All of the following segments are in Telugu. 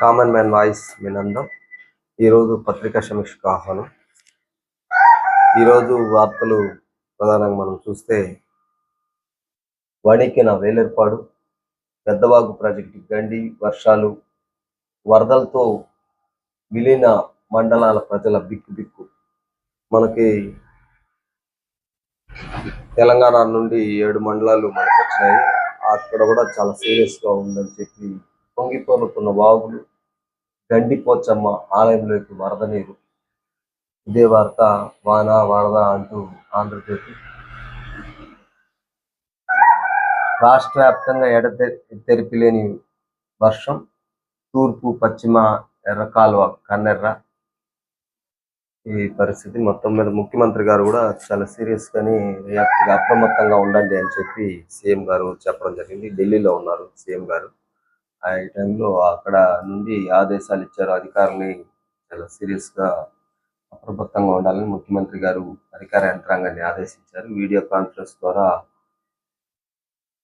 Common man voice వినందం. ఈరోజు పత్రికా సమీక్షకు ఆహ్వానం. ఈరోజు వార్తలు ప్రధానంగా మనం చూస్తే వణికిన వేలేర్పాడు పెద్దవాగు ప్రాజెక్టు గండి వర్షాలు వరదలతో విలీన మండలాల ప్రజల బిక్కు బిక్కు. మనకి తెలంగాణ నుండి ఏడు మండలాలు మనకు వచ్చినాయి అక్కడ కూడా చాలా సీరియస్గా ఉందని చెప్పి పొంగిపోనుతున్న వాగులు గండిపోచమ్మ ఆలయంలోకి వరద నీరు ఇదే వార్త వాన వరద అంటూ ఆంధ్రజ్యోతి. రాష్ట్ర వ్యాప్తంగా ఎడతెరిపి లేని వర్షం తూర్పు పశ్చిమ ఎర్ర కాలువ కన్నెర్ర. ఈ పరిస్థితి మొత్తం మీద ముఖ్యమంత్రి గారు కూడా చాలా సీరియస్ గాని రియాక్ట్గా అప్రమత్తంగా ఉండండి అని చెప్పి సీఎం గారు చెప్పడం జరిగింది. ఢిల్లీలో ఉన్నారు సీఎం గారు. ఆ టైంలో అక్కడ నుండి ఆదేశాలు ఇచ్చారు అధికారులని. చాలా సీరియస్గా అప్రమత్తంగా ఉండాలని ముఖ్యమంత్రి గారు అధికార యంత్రాంగాన్ని ఆదేశించారు. వీడియో కాన్ఫరెన్స్ ద్వారా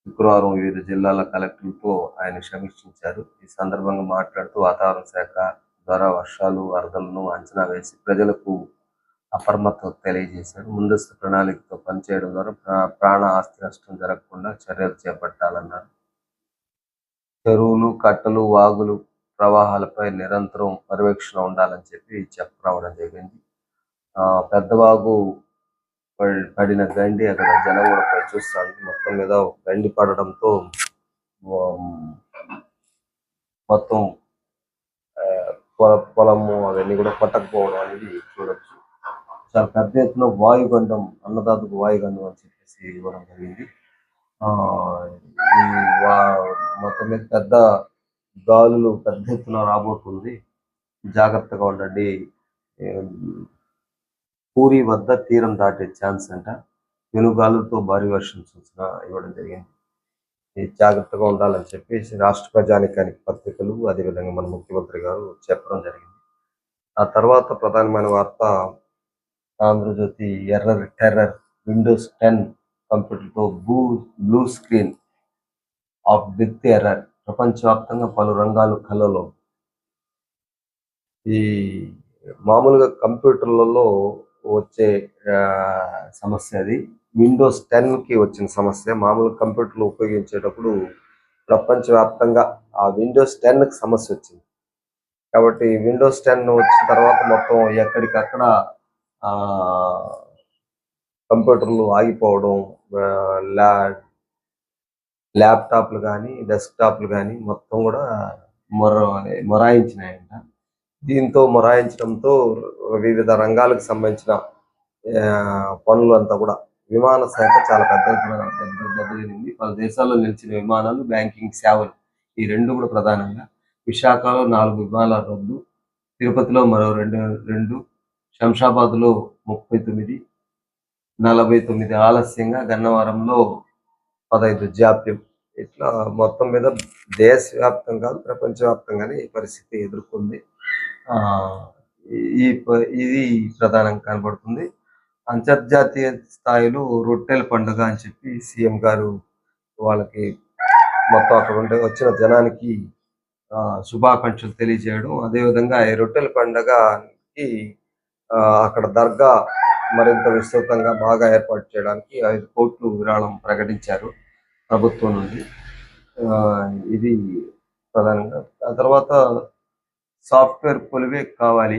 శుక్రవారం వివిధ జిల్లాల కలెక్టర్లతో ఆయన సమీక్షించారు. ఈ సందర్భంగా మాట్లాడుతూ వాతావరణ శాఖ ద్వారా వర్షాలు వరదలను అంచనా వేసి ప్రజలకు అప్రమత్తత తెలియజేశారు. ముందస్తు ప్రణాళికతో పనిచేయడం ద్వారా ప్రాణ ఆస్తి నష్టం జరగకుండా చర్యలు చేపట్టాలన్నారు. చెరువులు కట్టలు వాగులు ప్రవాహాలపై నిరంతరం పర్యవేక్షణ ఉండాలని చెప్పి చెప్పరావడం జరిగింది. ఆ పెద్దవాగు పడి- పడిన గండి అక్కడ జనం కూడా పోయి చూస్తాను మొత్తం మీద గండి పడడంతో మొత్తం పొల- పొలము అవన్నీ కూడా పట్టకపోవడం అనేది చూడొచ్చు. చాలా పెద్ద ఎత్తున వాయుగండం అన్నదాతకు వాయుగండం అని చెప్పేసి ఇవ్వడం జరిగింది. మొత్తం మీద పెద్ద గాలులు పెద్ద ఎత్తున రాబోతుంది. జాగ్రత్తగా ఉండండి. పూరి వద్ద తీరం దాటే ఛాన్స్ అంట. వెనుగాలులతో భారీ వర్షం సూచన ఇవ్వడం జరిగింది. ఈ జాగ్రత్తగా ఉండాలని చెప్పేసి రాష్ట్ర ప్రజానికానికి పత్రికలు అదేవిధంగా మన ముఖ్యమంత్రి గారు చెప్పడం జరిగింది. ఆ తర్వాత ప్రధానమైన వార్త Andhra Jyothi error terror Windows ten కంప్యూటర్తో blue blue screen of death error ప్రపంచవ్యాప్తంగా పలు రంగాలు కళలో ఈ మామూలుగా కంప్యూటర్లలో వచ్చే సమస్య అది. విండోస్ టెన్కి వచ్చిన సమస్య. మామూలు కంప్యూటర్లు ఉపయోగించేటప్పుడు ప్రపంచవ్యాప్తంగా ఆ విండోస్ టెన్కి సమస్య వచ్చింది. కాబట్టి విండోస్ టెన్ వచ్చిన తర్వాత మొత్తం ఎక్కడికక్కడ ఆ కంప్యూటర్లు ఆగిపోవడం ల్యా ల్యాప్టాప్లు కానీ డెస్క్టాప్లు కానీ మొత్తం కూడా మొర మొరాయించినాయంట. దీంతో మొరాయించడంతో వివిధ రంగాలకు సంబంధించిన పనులు అంతా కూడా విమాన శాఖ చాలా పెద్ద దెబ్బతింది పలు దేశాల్లో నిలిచిన విమానాలు బ్యాంకింగ్ సేవలు ఈ రెండు కూడా ప్రధానంగా. విశాఖలో నాలుగు విమానాల రద్దు తిరుపతిలో మరో రెండు రెండు శంషాబాద్లో ముప్పై తొమ్మిది నలభై తొమ్మిది ఆలస్యంగా గన్నవరంలో పదహైదు జాప్యం. ఇట్లా మొత్తం మీద దేశవ్యాప్తంగా ప్రపంచవ్యాప్తంగానే ఈ పరిస్థితి ఎదుర్కొంది. ఆ ఈ ఇది ప్రధానంగా కనబడుతుంది. అంతర్జాతీయ స్థాయిలో రొట్టెల పండుగ అని చెప్పి సీఎం గారు వాళ్ళకి మొత్తం అక్కడ ఉండే వచ్చిన జనానికి ఆ, శుభాకాంక్షలు తెలియజేయడం. అదేవిధంగా ఈ రొట్టెల పండుగకి అక్కడ దర్గా మరింత విస్తృతంగా బాగా ఏర్పాటు చేయడానికి ఐదు కోట్లు విరాళం ప్రకటించారు ప్రభుత్వం నుండి. ఇది ప్రధానంగా. ఆ తర్వాత సాఫ్ట్వేర్ కొలివే కావాలి.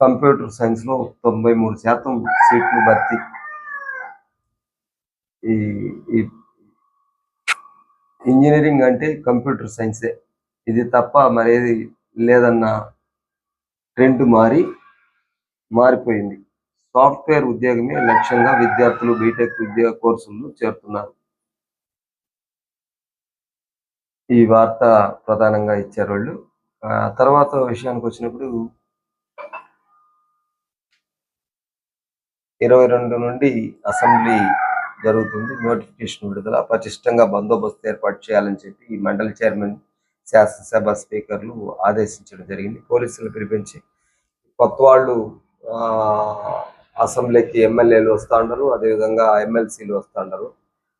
కంప్యూటర్ సైన్స్లో తొంభై మూడు శాతం సీట్లు భర్తీ. ఈ ఈ ఇంజనీరింగ్ అంటే కంప్యూటర్ సైన్సే. ఇది తప్ప మరేది లేదన్న ట్రెండ్ మారి మారిపోయింది. సాఫ్ట్వేర్ ఉద్యోగమే లక్ష్యంగా విద్యార్థులు బీటెక్ ఉద్యోగ కోర్సులు చేరుతున్నారు. ఈ వార్త ప్రధానంగా ఇచ్చారు వాళ్ళు. తర్వాత విషయానికి వచ్చినప్పుడు ఇరవై రెండు నుండి అసెంబ్లీ జరుగుతుంది. నోటిఫికేషన్ విడుదల పటిష్టంగా బందోబస్తు ఏర్పాటు చేయాలని చెప్పి ఈ మండలి చైర్మన్ శాసనసభ స్పీకర్లు ఆదేశించడం జరిగింది. పోలీసులు పిలిపించి కొత్త వాళ్ళు అసెంబ్లీకి ఎమ్మెల్యేలు వస్తూ ఉండరు అదేవిధంగా ఎమ్మెల్సీలు వస్తూ ఉండరు.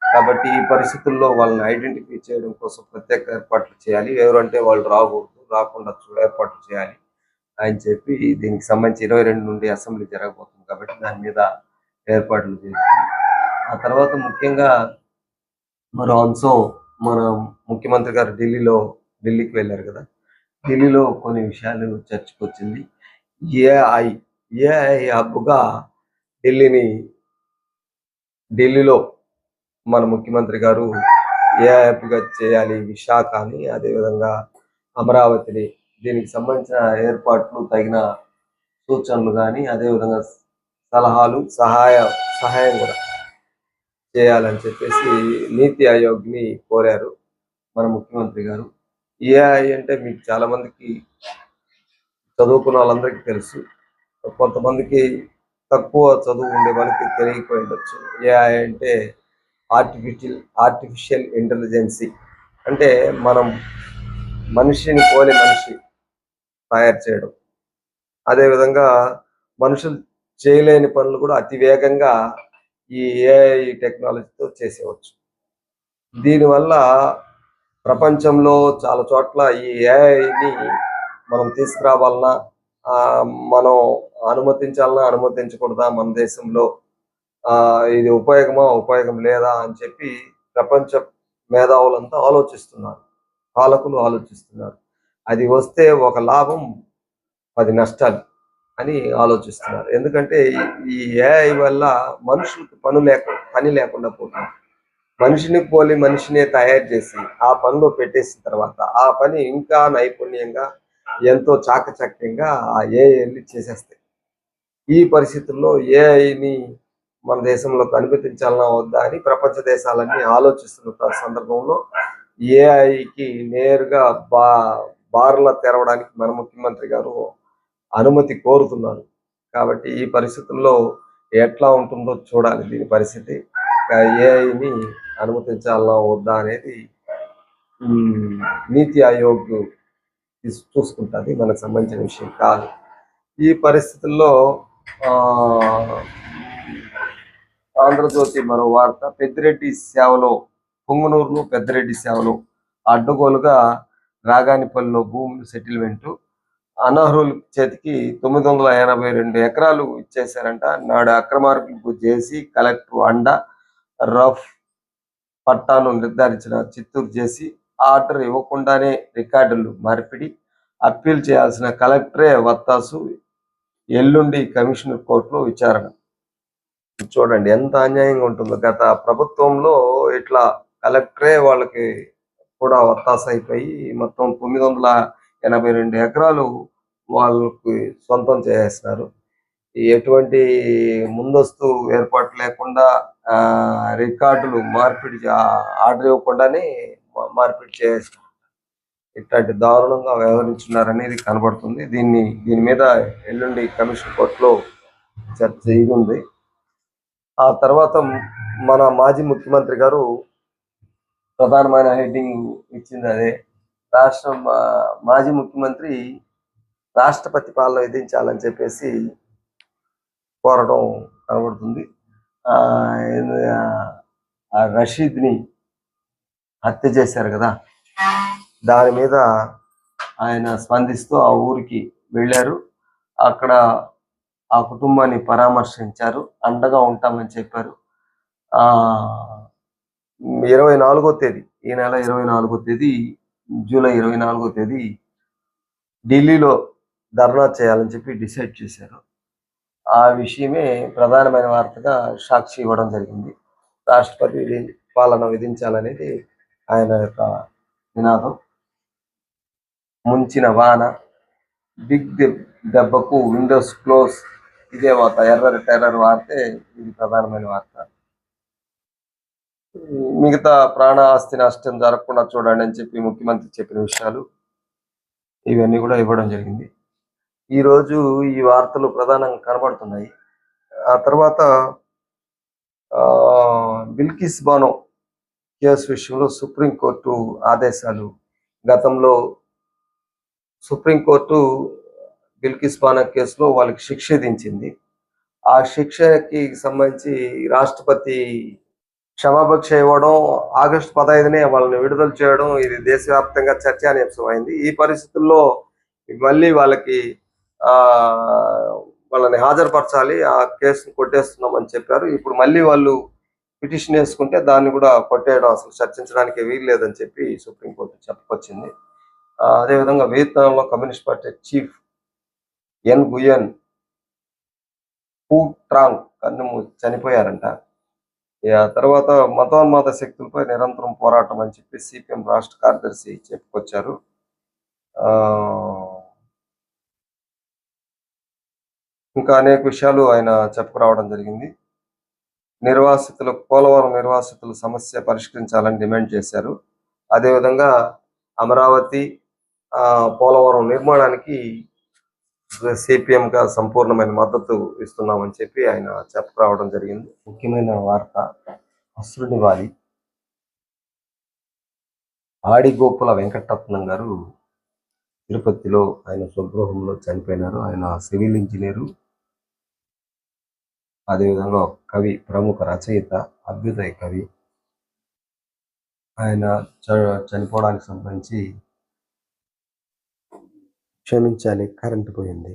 కాబట్టి ఈ పరిస్థితుల్లో వాళ్ళని ఐడెంటిఫై చేయడం కోసం ప్రత్యేక ఏర్పాట్లు చేయాలి. ఎవరంటే వాళ్ళు రాకూడదు రాకుండా ఏర్పాట్లు చేయాలి అని చెప్పి దీనికి సంబంధించి ఇరవై రెండు నుండి అసెంబ్లీ జరగబోతుంది కాబట్టి దాని మీద ఏర్పాట్లు చేసి ఆ తర్వాత ముఖ్యంగా మరో అంశం మన ముఖ్యమంత్రి గారు ఢిల్లీలో ఢిల్లీకి వెళ్ళారు కదా. ఢిల్లీలో కొన్ని విషయాలు చర్చకు వచ్చింది ఏఐ ఏఐ హబ్గా ఢిల్లీని ఢిల్లీలో మన ముఖ్యమంత్రి గారు ఏఐ హబ్గా చేయాలి విశాఖ అని అదేవిధంగా అమరావతిని. దీనికి సంబంధించిన ఏర్పాట్లు తగిన సూచనలు కానీ అదేవిధంగా సలహాలు సహాయ సహాయం కూడా చేయాలని చెప్పేసి నీతి ఆయోగ్ని కోరారు మన ముఖ్యమంత్రి గారు. ఏఐ అంటే మీకు చాలా మందికి చదువుకున్న వాళ్ళందరికీ తెలుసు. కొంతమందికి తక్కువ చదువు ఉండే వాళ్ళకి తెలియకపోయి ఉండొచ్చు ఏఐ అంటే ఆర్టిఫిషియల్ ఆర్టిఫిషియల్ ఇంటెలిజెన్సీ అంటే మనం మనిషిని పోలి మనిషి తయారు చేయడం. అదేవిధంగా మనుషులు చేయలేని పనులు కూడా అతి వేగంగా ఈ ఏఐ టెక్నాలజీతో చేసేవచ్చు. దీనివల్ల ప్రపంచంలో చాలా చోట్ల ఈ ఏఐని మనం తీసుకురావాలన్నా మనం అనుమతించాలన్నా అనుమతించకూడదా మన దేశంలో? ఆ, ఇది ఉపయోగమా ఉపయోగం లేదా అని చెప్పి ప్రపంచ మేధావులంతా ఆలోచిస్తున్నారు. పాలకులు ఆలోచిస్తున్నారు. అది వస్తే ఒక లాభం పది నష్టాలు అని ఆలోచిస్తున్నారు. ఎందుకంటే ఈ- ఏఐ వల్ల మనుషులకు పను లేక పని లేకుండా పోతుంది. మనిషిని పోలి మనిషినే తయారు చేసి ఆ పనిలో పెట్టేసిన తర్వాత ఆ పని ఇంకా నైపుణ్యంగా ఎంతో చాకచక్యంగా ఆ ఏఐని చేసేస్తాయి. ఈ పరిస్థితుల్లో ఏఐని మన దేశంలో అనుమతించాలన్నా వద్దా అని ప్రపంచ దేశాలన్నీ ఆలోచిస్తున్న సందర్భంలో ఏఐకి నేరుగా బా బార్ల తెరవడానికి మన ముఖ్యమంత్రి గారు అనుమతి కోరుతున్నారు. కాబట్టి ఈ పరిస్థితుల్లో ఎట్లా ఉంటుందో చూడాలి దీని పరిస్థితి. ఏఐని అనుమతించాలన్నా వద్దా అనేది నీతి ఆయోగ్ చూసుకుంటుంది. మనకు సంబంధించిన విషయం కాదు. ఈ పరిస్థితుల్లో ఆంధ్రజ్యోతి మరో వార్త పెద్దిరెడ్డి సేవలో పొంగునూరులో పెద్దిరెడ్డి సేవలో అడ్డగోలుగా రాగానిపల్లిలో భూములు సెటిల్మెంట్. అనర్హుల చేతికి తొమ్మిది వందల ఎనభై రెండు ఎకరాలు ఇచ్చేశారంట. నాడు అక్రమార్కులకు చేసి కలెక్టర్ అండ రఫ్ పట్టాను నిర్ధారించిన చిత్తూరు చేసి ఆర్డర్ ఇవ్వకుండానే రికార్డులు మార్పిడి. అప్పీల్ చేయాల్సిన కలెక్టరే వత్తాసు. ఎల్లుండి కమిషనర్ కోర్టులో విచారణ. చూడండి ఎంత అన్యాయంగా ఉంటుందో. గత ప్రభుత్వంలో ఇట్లా కలెక్టరే వాళ్ళకి కూడా వత్తాస అయిపోయి మొత్తం తొమ్మిది వందల ఎనభై రెండు ఎకరాలు వాళ్ళకి సొంతం చేసేస్తున్నారు ఎటువంటి ముందస్తు ఏర్పాటు లేకుండా ఆ, రికార్డులు మార్పిడి ఆర్డర్ ఇవ్వకుండానే మార్పిడి చేస్తున్నారు ఇట్లాంటి దారుణంగా వ్యవహరించున్నారనేది కనబడుతుంది. దీన్ని దీని మీద ఎల్లుండి కమిషన్ కోర్టులో చర్చ చేయనుంది ఆ తర్వాత మన మాజీ ముఖ్యమంత్రి గారు ప్రధానమైన హెడ్డింగ్ ఇచ్చింది అదే. రాష్ట్ర మా- మాజీ ముఖ్యమంత్రి రాష్ట్రపతి పాలన విధించాలని చెప్పేసి కోరడం కనబడుతుంది. ఆ, రషీద్ని హత్య చేశారు కదా. దాని మీద ఆయన స్పందిస్తూ ఆ ఊరికి వెళ్ళారు. అక్కడ ఆ కుటుంబాన్ని పరామర్శించారు. అండగా ఉంటామని చెప్పారు. ఆ ఇరవై నాలుగో తేదీ ఈ నెల ఇరవై నాలుగో తేదీ జూలై ఇరవై నాలుగో తేదీ ఢిల్లీలో ధర్నా చేయాలని చెప్పి డిసైడ్ చేశారు. ఆ విషయమే ప్రధానమైన వార్తగా సాక్షి ఇవ్వడం జరిగింది. రాష్ట్రపతి పాలన విధించాలనేది ఆయన యొక్క నినాదం. ముంచిన వాన బిగ్ దెబ్బకు విండోస్ క్లోజ్ ఇదే వార్త. ఎర్ర టెర్రర్ వార్తే ఇది ప్రధానమైన వార్త. మిగతా ప్రాణ ఆస్తి నష్టం జరగకుండా చూడండి అని చెప్పి ముఖ్యమంత్రి చెప్పిన విషయాలు ఇవన్నీ కూడా ఇవ్వడం జరిగింది. ఈ రోజు ఈ వార్తలు ప్రధానంగా కనబడుతున్నాయి. ఆ తర్వాత ఆ, బిల్కిస్ బానో కేసు విషయంలో సుప్రీంకోర్టు ఆదేశాలు. గతంలో సుప్రీంకోర్టు బిల్కిస్ బానో కేసులో వాళ్ళకి శిక్ష విధించింది. ఆ శిక్షకి సంబంధించి రాష్ట్రపతి క్షమాభిక్ష ఇవ్వడం ఆగస్టు పదహైదునే వాళ్ళని విడుదల చేయడం ఇది దేశవ్యాప్తంగా చర్చానీయాంశమైంది. ఈ పరిస్థితుల్లో మళ్ళీ వాళ్ళకి ఆ వాళ్ళని హాజరుపరచాలి ఆ కేసును కొట్టేస్తున్నామని చెప్పారు. ఇప్పుడు మళ్ళీ వాళ్ళు పిటిషన్ వేసుకుంటే దాన్ని కూడా కొట్టేయడం అసలు చర్చించడానికి వీలు లేదని చెప్పి సుప్రీంకోర్టు చెప్పుకొచ్చింది. అదేవిధంగా వియత్నాంలో communist party chief Nguyen Phu Trong కన్ను చనిపోయారంట ఆ తర్వాత మతోన్మాద శక్తులపై నిరంతరం పోరాటం అని చెప్పి సిపిఎం రాష్ట్ర కార్యదర్శి చెప్పుకొచ్చారు. ఆ, ఇంకా అనేక విషయాలు ఆయన చెప్పుకురావడం జరిగింది. నిర్వాసితులు పోలవరం నిర్వాసితుల సమస్య పరిష్కరించాలని డిమాండ్ చేశారు. అదేవిధంగా అమరావతి పోలవరం నిర్మాణానికి సిపిఎం గా సంపూర్ణమైన మద్దతు ఇస్తున్నామని చెప్పి ఆయన చెప్పుకురావడం జరిగింది. ముఖ్యమైన వార్త అసురుని వాలి ఆడిగోపుల వెంకటరత్నం గారు తిరుపతిలో ఆయన స్వగృహంలో చనిపోయినారు. ఆయన సివిల్ ఇంజనీరు. అదేవిధంగా కవి ప్రముఖ రచయిత అభ్యుదయ కవి. ఆయన చ- చనిపోవడానికి సంబంధించి క్షమించాలి కరెంటు పోయింది.